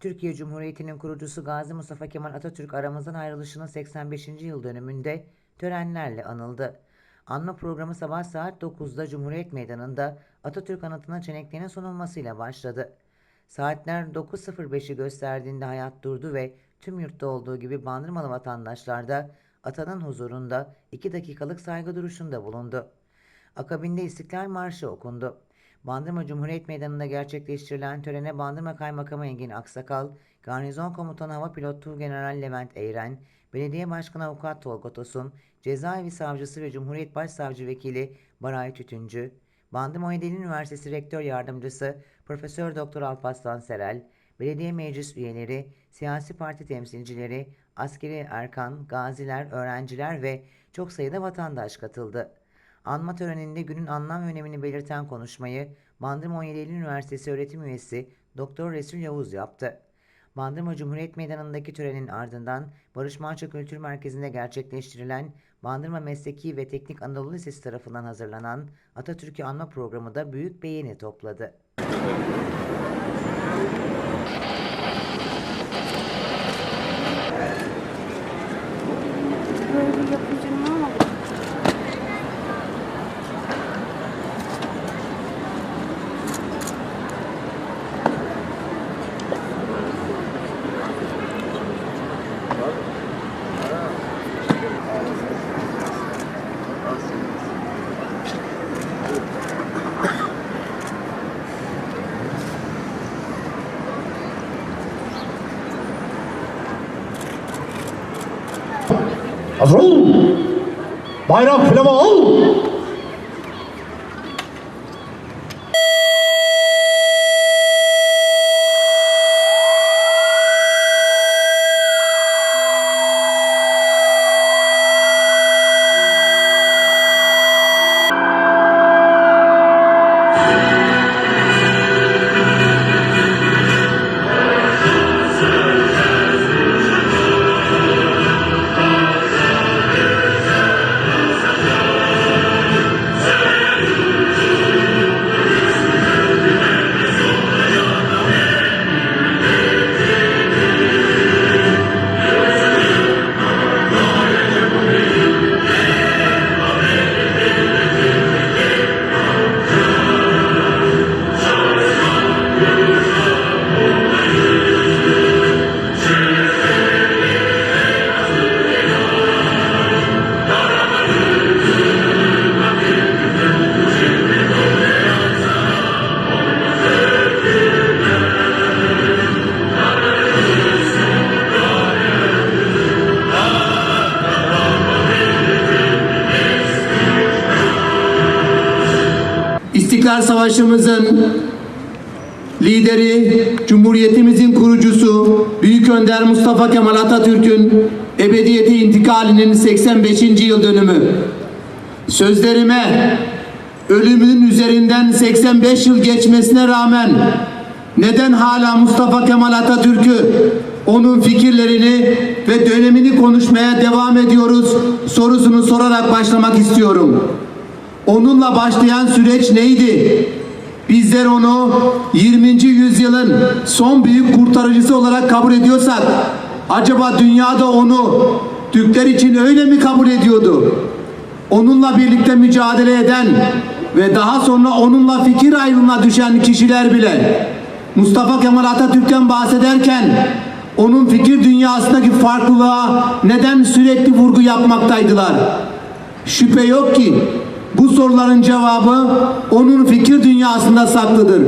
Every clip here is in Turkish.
Türkiye Cumhuriyeti'nin kurucusu Gazi Mustafa Kemal Atatürk aramızdan ayrılışının 85. yıl dönümünde törenlerle anıldı. Anma programı sabah saat 9'da Cumhuriyet Meydanı'nda Atatürk anıtına çeneklerin sunulmasıyla başladı. Saatler 9.05'i gösterdiğinde hayat durdu ve tüm yurtta olduğu gibi Bandırmalı vatandaşlar da atanın huzurunda 2 dakikalık saygı duruşunda bulundu. Akabinde İstiklal Marşı okundu. Bandırma Cumhuriyet Meydanı'nda gerçekleştirilen törene Bandırma Kaymakamı Engin Aksakal, Garnizon Komutanı Hava Pilot Tuğgeneral Levent Eğren, Belediye Başkanı Avukat Tolga Tosun, Cezaevi Savcısı ve Cumhuriyet Başsavcı Vekili Baray Tütüncü, Bandırma Oydeli Üniversitesi Rektör Yardımcısı Profesör Doktor Alparslan Serel, belediye meclis üyeleri, siyasi parti temsilcileri, askeri erkan, gaziler, öğrenciler ve çok sayıda vatandaş katıldı. Anma töreninde günün anlam ve önemini belirten konuşmayı Bandırma 17 Eylül Üniversitesi öğretim üyesi Doktor Resul Yavuz yaptı. Bandırma Cumhuriyet Meydanı'ndaki törenin ardından Barış Manço Kültür Merkezi'nde gerçekleştirilen Bandırma Mesleki ve Teknik Anadolu Lisesi tarafından hazırlanan Atatürk'ü anma programı da büyük beğeni topladı. Böyle yapınca ne olmadı? Hazır ol. Bayrak flama al. İstiklal Savaşımızın lideri, Cumhuriyetimizin kurucusu Büyük Önder Mustafa Kemal Atatürk'ün ebediyete intikalinin 85. yıl dönümü. Sözlerime ölümünün üzerinden 85 yıl geçmesine rağmen neden hala Mustafa Kemal Atatürk'ü, onun fikirlerini ve dönemini konuşmaya devam ediyoruz sorusunu sorarak başlamak istiyorum. Onunla başlayan süreç neydi? Bizler onu 20. yüzyılın son büyük kurtarıcısı olarak kabul ediyorsak acaba dünyada onu Türkler için öyle mi kabul ediyordu? Onunla birlikte mücadele eden ve daha sonra onunla fikir ayrılığına düşen kişiler bile Mustafa Kemal Atatürk'ten bahsederken onun fikir dünyasındaki farklılığa neden sürekli vurgu yapmaktaydılar? Şüphe yok ki bu soruların cevabı onun fikir dünyasında saklıdır.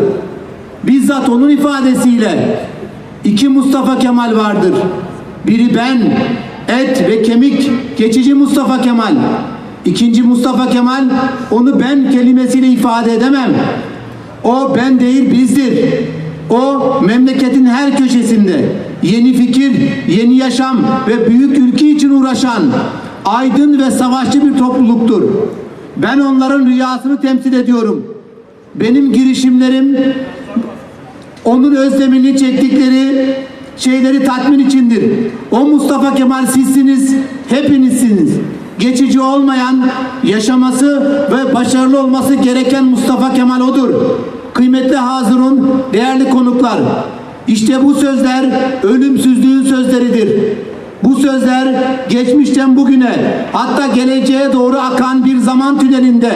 Bizzat onun ifadesiyle iki Mustafa Kemal vardır. Biri ben, et ve kemik geçici Mustafa Kemal. İkinci Mustafa Kemal onu ben kelimesiyle ifade edemem. O ben değil bizdir. O memleketin her köşesinde yeni fikir, yeni yaşam ve büyük ülke için uğraşan aydın ve savaşçı bir topluluktur. Ben onların rüyasını temsil ediyorum. Benim girişimlerim onun özlemini çektikleri şeyleri tatmin içindir. O Mustafa Kemal sizsiniz, hepinizsiniz. Geçici olmayan, yaşaması ve başarılı olması gereken Mustafa Kemal odur. Kıymetli hazırun, değerli konuklar. İşte bu sözler ölümsüzlüğün sözleridir. Bu sözler geçmişten bugüne hatta geleceğe doğru akan bir zaman tünelinde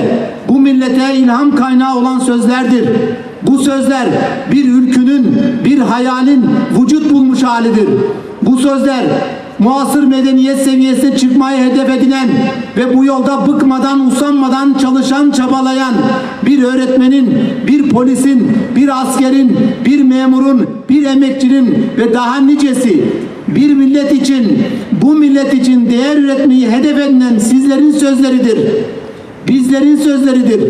bu millete ilham kaynağı olan sözlerdir. Bu sözler bir ülkünün, bir hayalin vücut bulmuş halidir. Bu sözler muasır medeniyet seviyesine çıkmayı hedef edinen ve bu yolda bıkmadan, usanmadan çalışan, çabalayan bir öğretmenin, bir polisin, bir askerin, bir memurun, bir emekçinin ve daha nicesi bir millet için, bu millet için değer üretmeyi hedef edinen sizlerin sözleridir. Bizlerin sözleridir.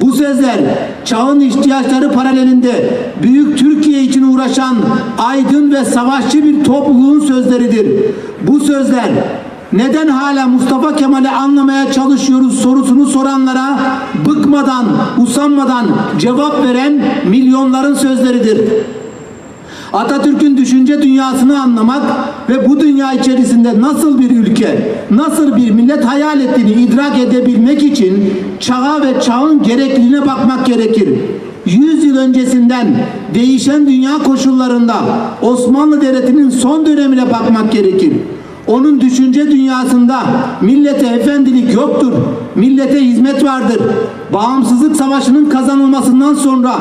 Bu sözler çağın ihtiyaçları paralelinde büyük Türkiye için uğraşan aydın ve savaşçı bir topluluğun sözleridir. Bu sözler neden hala Mustafa Kemal'i anlamaya çalışıyoruz sorusunu soranlara bıkmadan, usanmadan cevap veren milyonların sözleridir. Atatürk'ün düşünce dünyasını anlamak ve bu dünya içerisinde nasıl bir ülke, nasıl bir millet hayal ettiğini idrak edebilmek için çağa ve çağın gerekliliğine bakmak gerekir. 100 yıl öncesinden değişen dünya koşullarında Osmanlı Devleti'nin son dönemine bakmak gerekir. Onun düşünce dünyasında millete efendilik yoktur. Millete hizmet vardır. Bağımsızlık savaşının kazanılmasından sonra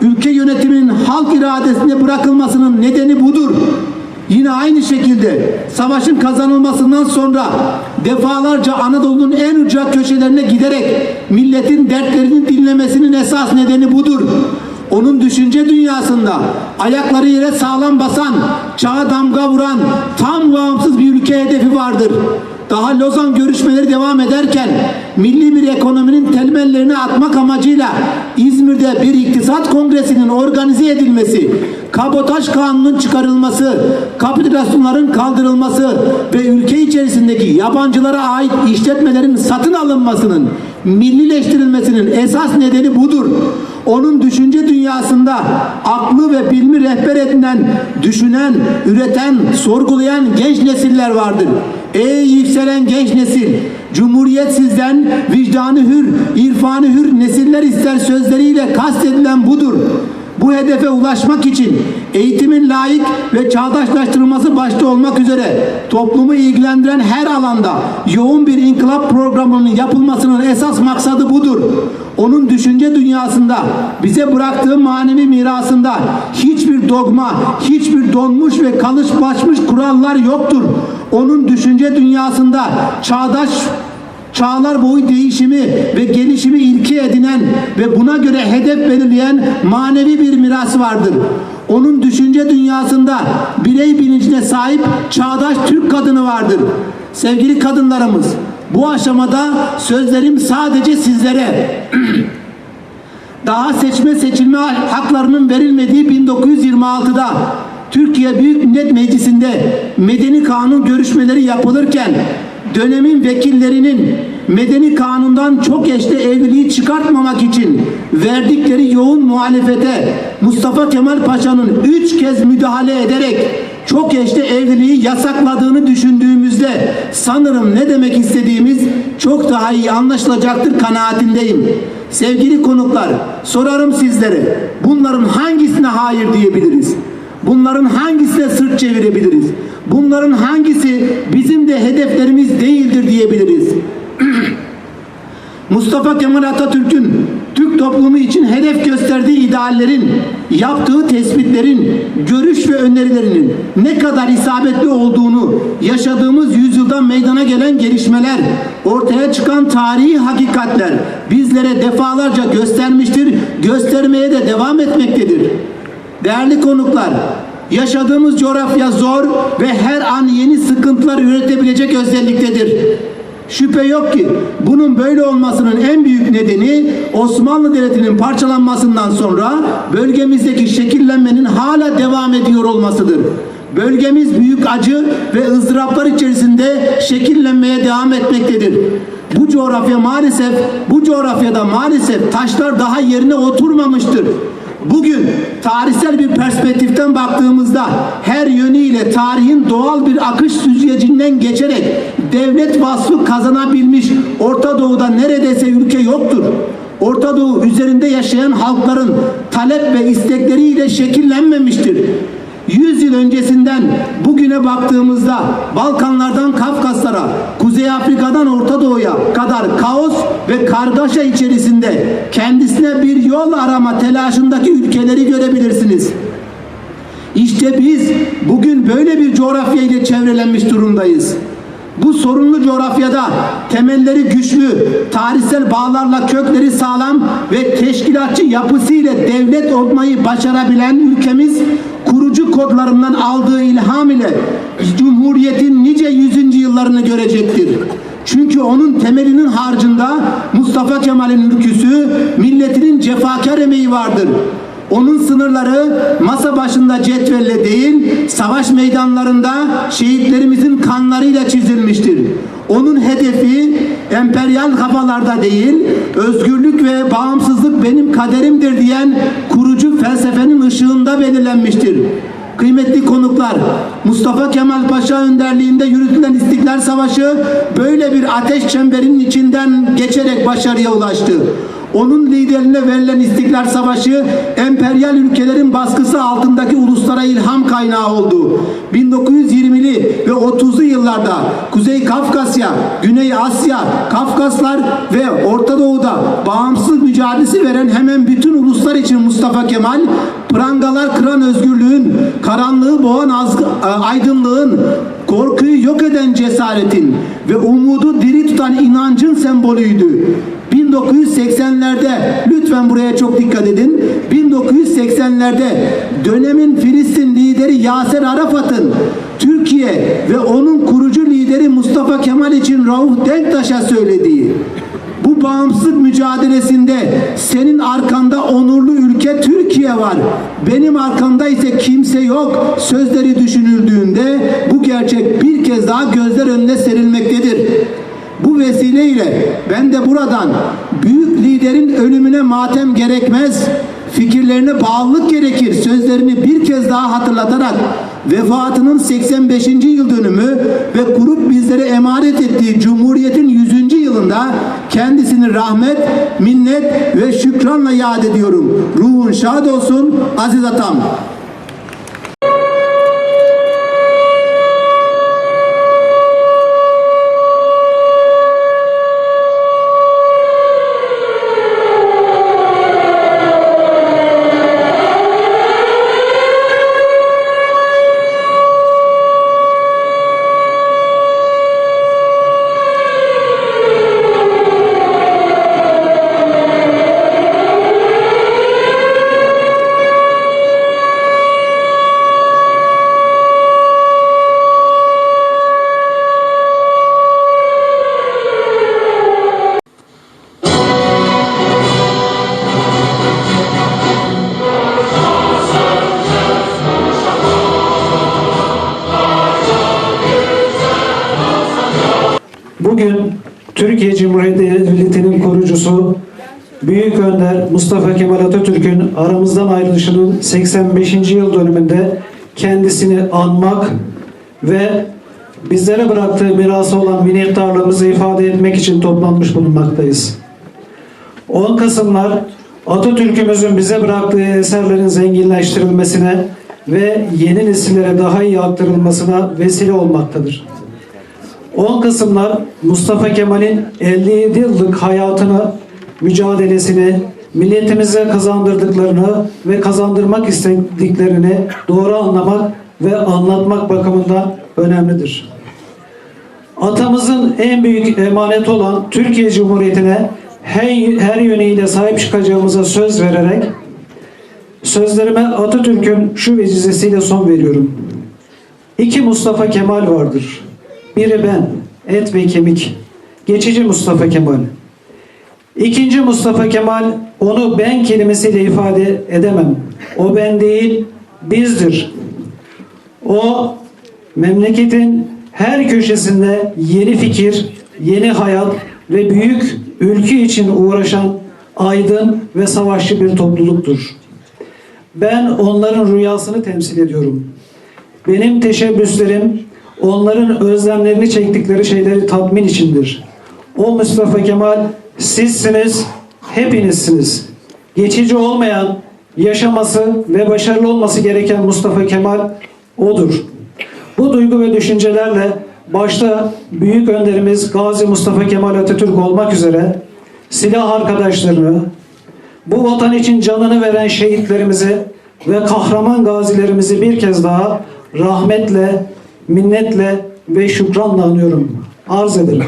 ülke yönetiminin halk iradesine bırakılmasının nedeni budur. Yine aynı şekilde savaşın kazanılmasından sonra defalarca Anadolu'nun en uca köşelerine giderek milletin dertlerini dinlemesinin esas nedeni budur. Onun düşünce dünyasında ayakları yere sağlam basan, çağa damga vuran tam bağımsız bir ülke hedefi vardır. Daha Lozan görüşmeleri devam ederken milli bir ekonominin temellerini atmak amacıyla İzmir'de bir iktisat kongresinin organize edilmesi, kabotaj kanunun çıkarılması, kapitülasyonların kaldırılması ve ülke içerisindeki yabancılara ait işletmelerin satın alınmasının millileştirilmesinin esas nedeni budur. Onun düşünce dünyasında aklı ve bilmi rehber edinen, düşünen, üreten, sorgulayan genç nesiller vardır. Ey yükselen genç nesil, Cumhuriyet sizden vicdanı hür, irfanı hür nesiller ister sözleriyle kastedilen budur. Bu hedefe ulaşmak için eğitimin layık ve çağdaşlaştırılması başta olmak üzere toplumu ilgilendiren her alanda yoğun bir inkılap programının yapılmasının esas maksadı budur. Onun düşünce dünyasında bize bıraktığı manevi mirasında hiçbir dogma, hiçbir donmuş ve kalıplaşmış kurallar yoktur. Onun düşünce dünyasında çağdaş çağlar boyu değişimi ve gelişimi ilke edinen ve buna göre hedef belirleyen manevi bir miras vardır. Onun düşünce dünyasında birey bilincine sahip çağdaş Türk kadını vardır. Sevgili kadınlarımız, bu aşamada sözlerim sadece sizlere. Daha seçme seçilme haklarının verilmediği 1926'da Türkiye Büyük Millet Meclisi'nde medeni kanun görüşmeleri yapılırken dönemin vekillerinin medeni kanundan çok eşli evliliği çıkartmamak için verdikleri yoğun muhalefete Mustafa Kemal Paşa'nın üç kez müdahale ederek çok eşli evliliği yasakladığını düşündüğümüzde sanırım ne demek istediğimiz çok daha iyi anlaşılacaktır kanaatindeyim. Sevgili konuklar, sorarım sizlere. Bunların hangisine hayır diyebiliriz? Bunların hangisine sırt çevirebiliriz? Bunların hangisi bizim de hedeflerimiz değildir diyebiliriz? Mustafa Kemal Atatürk'ün Türk toplumu için hedef gösterdiği ideallerin, yaptığı tespitlerin, görüş ve önerilerinin ne kadar isabetli olduğunu yaşadığımız yüzyılda meydana gelen gelişmeler, ortaya çıkan tarihi hakikatler bizlere defalarca göstermiştir, göstermeye de devam etmektedir. Değerli konuklar, yaşadığımız coğrafya zor ve her an yeni sıkıntılar üretebilecek özelliktedir. Şüphe yok ki bunun böyle olmasının en büyük nedeni Osmanlı Devleti'nin parçalanmasından sonra bölgemizdeki şekillenmenin hala devam ediyor olmasıdır. Bölgemiz büyük acı ve ızdıraplar içerisinde şekillenmeye devam etmektedir. Bu coğrafya maalesef, bu coğrafyada maalesef taşlar daha yerine oturmamıştır. Bugün tarihsel bir perspektiften baktığımızda her yönüyle tarihin doğal bir akış süzgecinden geçerek devlet vasfı kazanabilmiş Orta Doğu'da neredeyse ülke yoktur. Orta Doğu üzerinde yaşayan halkların talep ve istekleriyle şekillenmemiştir. 100 yıl öncesinden bugüne baktığımızda Balkanlardan Kafkaslara, Kuzey Afrika'dan Orta Doğu'ya kadar kaos ve kargaşa içerisinde kendisine bir yol arama telaşındaki ülkeleri görebilirsiniz. İşte biz bugün böyle bir coğrafya ile çevrelenmiş durumdayız. Bu sorunlu coğrafyada temelleri güçlü, tarihsel bağlarla kökleri sağlam ve teşkilatçı yapısıyla devlet olmayı başarabilen ülkemiz kurucu kodlarından aldığı ilham ile Cumhuriyet'in nice yüzüncü yıllarını görecektir. Çünkü onun temelinin harcında Mustafa Kemal'in ülküsü, milletinin cefakar emeği vardır. Onun sınırları masa başında cetvelle değil, savaş meydanlarında şehitlerimizin kanlarıyla çizilmiştir. Onun hedefi emperyal kafalarda değil, özgürlük ve bağımsızlık benim kaderimdir diyen kurucu felsefenin ışığında belirlenmiştir. Kıymetli konuklar, Mustafa Kemal Paşa önderliğinde yürütülen İstiklal Savaşı böyle bir ateş çemberinin içinden geçerek başarıya ulaştı. Onun liderine verilen İstiklal Savaşı emperyal ülkelerin baskısı altındaki uluslara ilham kaynağı oldu. 1920'li ve 30'lu yıllarda Kuzey Kafkasya, Güney Asya, Kafkaslar ve Orta Doğu'da bağımsızlık mücadelesi veren hemen bütün uluslar için Mustafa Kemal prangalar kıran özgürlüğün, karanlığı boğan azgı- aydınlığın, korkuyu yok eden cesaretin ve umudu diri tutan inancın sembolüydü. 1980'lerde lütfen buraya çok dikkat edin. 1980'lerde dönemin Filistin lideri Yaser Arafat'ın Türkiye ve onun kurucu lideri Mustafa Kemal için Rauf Denktaş'a söylediği bu bağımsızlık mücadelesinde senin arkanda onurlu ülke Türkiye var. Benim arkamda ise kimse yok. Sözleri düşünüldüğünde bu gerçek bir kez daha gözler önüne serilmektedir. Bu vesileyle ben de buradan büyük liderin ölümüne matem gerekmez, fikirlerine bağlılık gerekir sözlerini bir kez daha hatırlatarak vefatının 85. yıl dönümü ve kurup bizlere emanet ettiği Cumhuriyet'in 100. yılında kendisini rahmet, minnet ve şükranla yad ediyorum. Ruhun şad olsun aziz atam. Türkiye Cumhuriyeti Devleti'nin kurucusu Büyük Önder Mustafa Kemal Atatürk'ün aramızdan ayrılışının 85. yıl dönümünde kendisini anmak ve bizlere bıraktığı mirası olan minnettarlığımızı ifade etmek için toplanmış bulunmaktayız. 10 Kasımlar Atatürk'ümüzün bize bıraktığı eserlerin zenginleştirilmesine ve yeni nesillere daha iyi aktarılmasına vesile olmaktadır. 10 Kasımlar Mustafa Kemal'in 57 yıllık hayatını, mücadelesini, milletimize kazandırdıklarını ve kazandırmak istediklerini doğru anlamak ve anlatmak bakımından önemlidir. Atamızın en büyük emaneti olan Türkiye Cumhuriyeti'ne her, her yönüyle sahip çıkacağımıza söz vererek sözlerime Atatürk'ün şu vecizesiyle son veriyorum. İki Mustafa Kemal vardır. Biri ben, et ve kemik. Geçici Mustafa Kemal. İkinci Mustafa Kemal, onu ben kelimesiyle ifade edemem. O ben değil, bizdir. O memleketin her köşesinde yeni fikir, yeni hayat ve büyük ülke için uğraşan aydın ve savaşçı bir topluluktur. Ben onların rüyasını temsil ediyorum. Benim teşebbüslerim onların özlemlerini çektikleri şeyleri tatmin içindir. O Mustafa Kemal sizsiniz, hepinizsiniz. Geçici olmayan, yaşaması ve başarılı olması gereken Mustafa Kemal odur. Bu duygu ve düşüncelerle başta büyük önderimiz Gazi Mustafa Kemal Atatürk olmak üzere silah arkadaşlarını, bu vatan için canını veren şehitlerimizi ve kahraman gazilerimizi bir kez daha rahmetle, minnetle ve şükranla anıyorum. Arz ederim.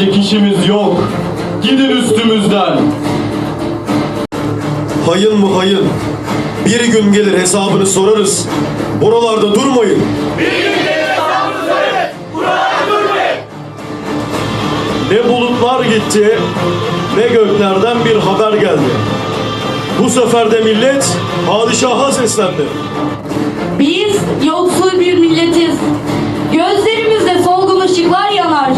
Görecek işimiz yok. Gidin üstümüzden. Hayın mı hayın? Bir gün gelir hesabını sorarız. Buralarda durmayın. Ne bulutlar gitti, ne göklerden bir haber geldi. Bu sefer de millet padişaha seslendi. Biz yoksul bir milletiz. Gözlerimizde solgun ışıklar yanar.